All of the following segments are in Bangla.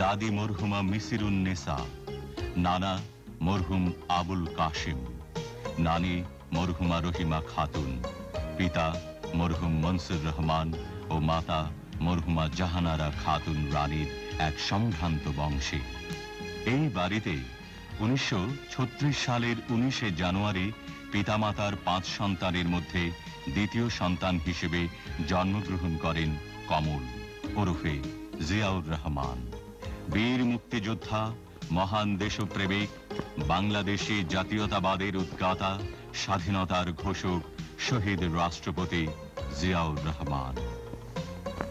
দাদি মরহুমা মিসিরুন নেসা, নানা মরহুম আবুল কাশিম, নানি মরহুমা রহিমা খাতুন, পিতা মরহুম মনসুর রহমান ও মাতা মরহুমা জাহানারা খাতুন রানীর এক সম্ভ্রান্ত বংশে। এই বাড়িতে উনিশশো ছত্রিশ সালের উনিশে জানুয়ারি পিতামাতার পাঁচ সন্তানের মধ্যে দ্বিতীয় সন্তান হিসেবে জন্মগ্রহণ করেন কমল ওরফে জিয়াউর রহমান। বীর মুক্তিযোদ্ধা, মহান দেশপ্রেমিক, বাংলাদেশি জাতীয়তাবাদের উদ্গাতা, স্বাধীনতার ঘোষক, শহীদ রাষ্ট্রপতি জিয়াউর রহমান।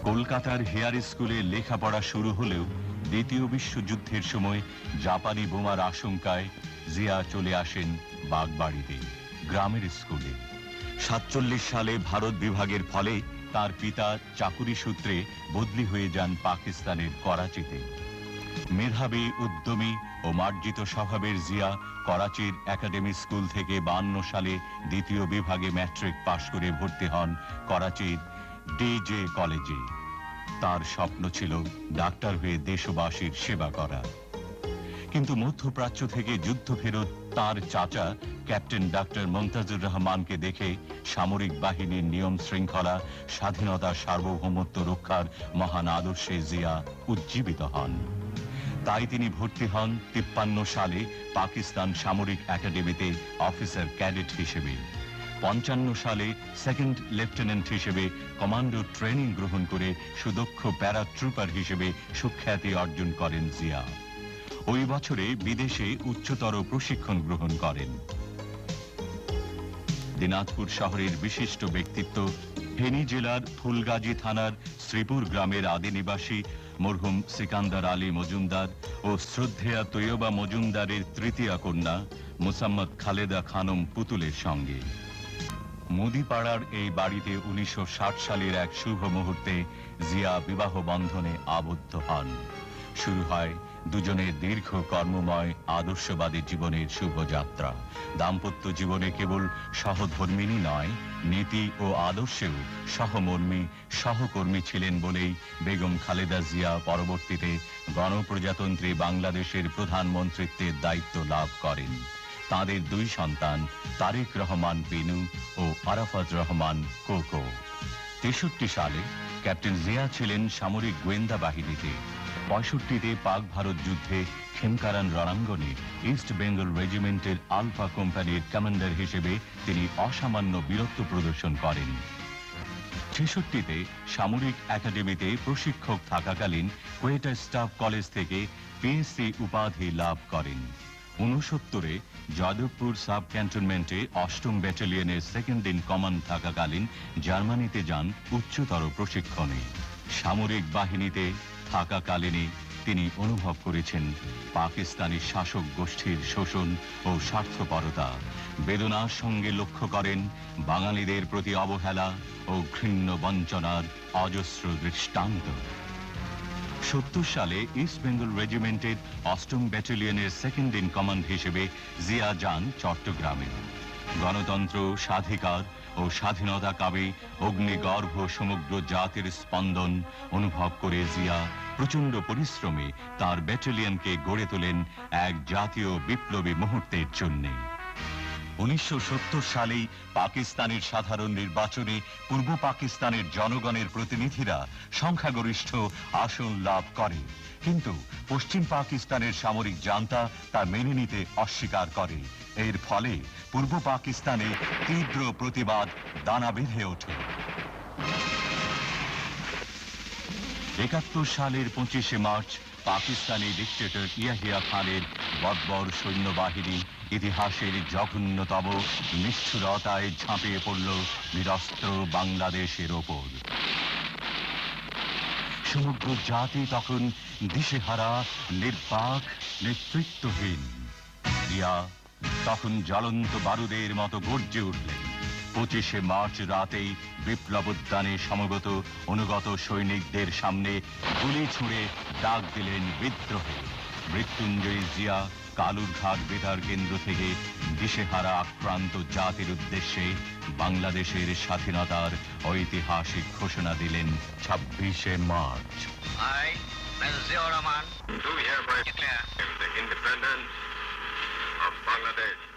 কলকাতার হেয়ার স্কুলে লেখাপড়া শুরু হলেও দ্বিতীয় বিশ্বযুদ্ধের সময় জাপানি বোমার আশঙ্কায় জিয়া চলে আসেন বাগবাড়িতে, গ্রামের স্কুলে। সাতচল্লিশ সালে ভারত বিভাগের ফলে তার পিতা চাকুরি সূত্রে বদলি হয়ে যান পাকিস্তানের করাচিতে। মেধাবী, উদ্যমী ও মার্জিত স্বভাবের জিয়া করাচির একাডেমি স্কুল থেকে বান্ন সালে দ্বিতীয় বিভাগে ম্যাট্রিক পাশ করে ভর্তি হন করাচির ডিজে কলেজে। তার স্বপ্ন ছিল ডাক্তার হয়ে দেশবাসীর সেবা করা। কিন্তু মধ্যপ্রাচ্য থেকে যুদ্ধ ফেরত তার চাচা, ক্যাপ্টেন ডাক্তার মমতাজুর রহমানকে দেখে সামরিক বাহিনীর নিয়ম শৃঙ্খলা, স্বাধীনতা, সার্বভৌমত্ব রক্ষার মহান আদর্শে জিয়া উজ্জীবিত হন। তাই তিনি ভর্তি হন তিপ্পান্ন সালে পাকিস্তান সামরিক একাডেমিতে অফিসার ক্যাডেট হিসেবে। পঞ্চান্ন সালে সেকেন্ড লেফটেন্যান্ট হিসেবে কমান্ডো ট্রেনিং গ্রহণ করে সুদক্ষ প্যারাট্রুপার হিসেবে সুখ্যাতি অর্জন করেন জিয়া। ওই বছরে বিদেশে উচ্চতর প্রশিক্ষণ গ্রহণ করেন। দিনাজপুর শহরের বিশিষ্ট ব্যক্তিত্ব ফেনী জেলার ফুলগাজী থানার শ্রীপুর গ্রামের আদি নিবাসী মরহুম সিকান্দার আলী মজুমদার ও শ্রদ্ধেয়া তৈয়বা মজুমদারের তৃতীয় কন্যা মুসাম্মদ খালেদা খানম পুতুলের সঙ্গে। মুদিপাড়ার এই বাড়িতে উনিশশো ষাট সালের এক শুভ মুহূর্তে জিয়া বিবাহ বন্ধনে আবদ্ধ হন। শুরু হয় দুজনের দীর্ঘ কর্মময়, আদর্শবাদী জীবনের শুভযাত্রা। দাম্পত্য জীবনে কেবল সহধর্মিনী নয়, নীতি ও আদর্শেও সহমর্মী, সহকর্মী ছিলেন বলেই বেগম খালেদা জিয়া পরবর্তীতে গণপ্রজাতন্ত্রী বাংলাদেশের প্রধানমন্ত্রীত্বের দায়িত্ব লাভ করেন। তাদের দুই সন্তান, তারেক রহমান বিনু ও আরাফাত রহমান কোকো। তেষট্টি সালে ক্যাপ্টেন জিয়া ছিলেন সামরিক গোয়েন্দা বাহিনীতে। পঁয়ষট্টিতে পাক ভারত যুদ্ধে খেমকারান রণাঙ্গনে ইস্ট বেঙ্গল রেজিমেন্টের আলফা কোম্পানির কমান্ডার হিসেবে তিনি অসামান্য বীরত্ব প্রদর্শন করেন। ছেষট্টিতে সামরিক একাডেমিতে প্রশিক্ষক থাকাকালীন কোয়েটা স্টাফ কলেজ থেকে পিএসসি উপাধি লাভ করেন। উনসত্তরে যাদবপুর সাব ক্যান্টনমেন্টে অষ্টম ব্যাটালিয়নের সেকেন্ড ইন কমান্ড থাকাকালীন জার্মানিতে যান উচ্চতর প্রশিক্ষণে। সামরিক বাহিনীতে থাকাকালীনই তিনি অনুভব করেছেন পাকিস্তানি শাসক গোষ্ঠীর শোষণ ও স্বার্থপরতা। বেদনার সঙ্গে লক্ষ্য করেন বাঙালিদের প্রতি অবহেলা ও ঘৃণ্য বঞ্চনার অজস্র দৃষ্টান্ত। সত্তর সালে ইস্ট বেঙ্গল রেজিমেন্টের অষ্টম ব্যাটালিয়নের সেকেন্ড ইন কমান্ড হিসেবে জিয়া যান চট্টগ্রামে। গণতন্ত্র, স্বাধিকার ও স্বাধীনতা কাবে অগ্নিগর্ভ সমগ্র জাতির স্পন্দন অনুভব করে জিয়া প্রচণ্ড পরিশ্রমে তার ব্যাটালিয়নকে গড়ে তোলেন এক জাতীয় বিপ্লবী মুহূর্তের জন্যে। উনিশশো সালেই পাকিস্তানের সাধারণ নির্বাচনে পূর্ব পাকিস্তানের জনগণের প্রতিনিধিরা সংখ্যাগরিষ্ঠ আসন লাভ করে। কিন্তু পশ্চিম পাকিস্তানের সামরিক জান্তা তা মেনে নিতে অস্বীকার করে। এর ফলে পূর্ব পাকিস্তানে তীব্র প্রতিবাদ দানা বেঁধে ওঠে। একাত্তর সালের পঁচিশে মার্চ পাকিস্তানি ডিক্টেটর ইয়াহিয়া খানের বর্বর সৈন্যবাহিনী ইতিহাসের জঘন্যতম নিষ্ঠুরতায় ঝাঁপিয়ে পড়ল নিরস্ত্র বাংলাদেশের ওপর। সমগ্র জাতি তখন দিশেহারা, নির্বাক, নেতৃত্বহীন। রিয়া তখন জ্বলন্ত বারুদের মতো গর্জে উঠলেন। পঁচিশে মার্চ রাতেই বিপ্লব উদ্যানে সমবেত অনুগত সৈনিকদের সামনে গুলি ছুঁড়ে ডাক দিলেন বিদ্রোহে। মৃত্যুঞ্জয়ী জিয়া কালুরঘাট বেতার কেন্দ্র থেকে দিশেহারা আক্রান্ত জাতির উদ্দেশ্যে বাংলাদেশের স্বাধীনতার ঐতিহাসিক ঘোষণা দিলেন ছাব্বিশে মার্চ।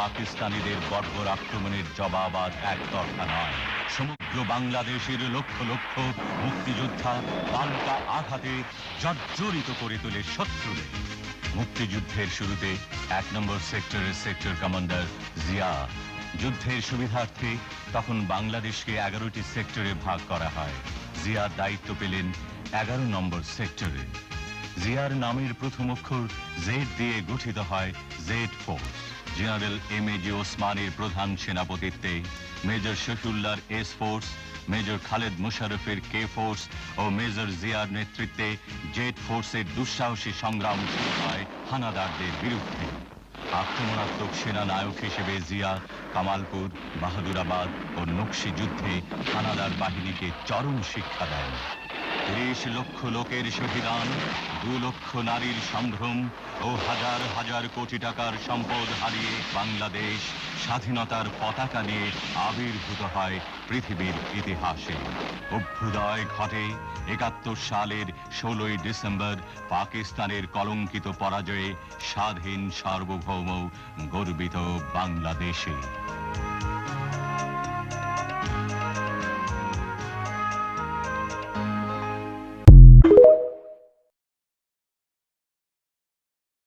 পাকিস্তানিদের বর্বর আক্রমণের জবাব আজ একতরফা নয়। সমগ্র বাংলাদেশের লক্ষ লক্ষ মুক্তিযোদ্ধা পাল্টা আঘাতে জর্জরিত করে তোলে শত্রুদের। মুক্তিযুদ্ধের শুরুতে এক নম্বর সেক্টরের সেক্টর কমান্ডার জিয়া যুদ্ধের সুবিধার্থে তখন বাংলাদেশকে এগারোটি সেক্টরে ভাগ করা হয়। জিয়া দায়িত্ব পেলেন এগারো নম্বর সেক্টরে। জিয়ার নামের প্রথম অক্ষর জেড দিয়ে গঠিত হয় Z force. General M A G ওসমানের প্রধান সেনাপতিত্বে মেজর শফিউল্লাহর এস ফোর্স, মেজর খালেদ মুশারফের কে ফোর্স ও মেজর জিয়ার নেতৃত্বে জেট ফোর্সের দুঃসাহসী সংগ্রাম শুরু হয় হানাদারদের বিরুদ্ধে। আক্রমণাত্মক সেনা নায়ক হিসেবে জিয়া কামালপুর, বাহাদুরাবাদ ও নকশি যুদ্ধে হানাদার বাহিনীকে চরম শিক্ষা দেন। তিরিশ লক্ষ লোকের শহীদান দু লক্ষ নারীর সম্ভ্রম ও হাজার হাজার কোটি টাকার সম্পদ হারিয়ে বাংলাদেশ স্বাধীনতার পতাকা নিয়ে আবির্ভূত হয় পৃথিবীর ইতিহাসে। অভ্যুদয় ঘটে একাত্তর সালের ষোলোই ডিসেম্বর পাকিস্তানের কলঙ্কিত পরাজয়ে স্বাধীন সার্বভৌম গর্বিত বাংলাদেশে।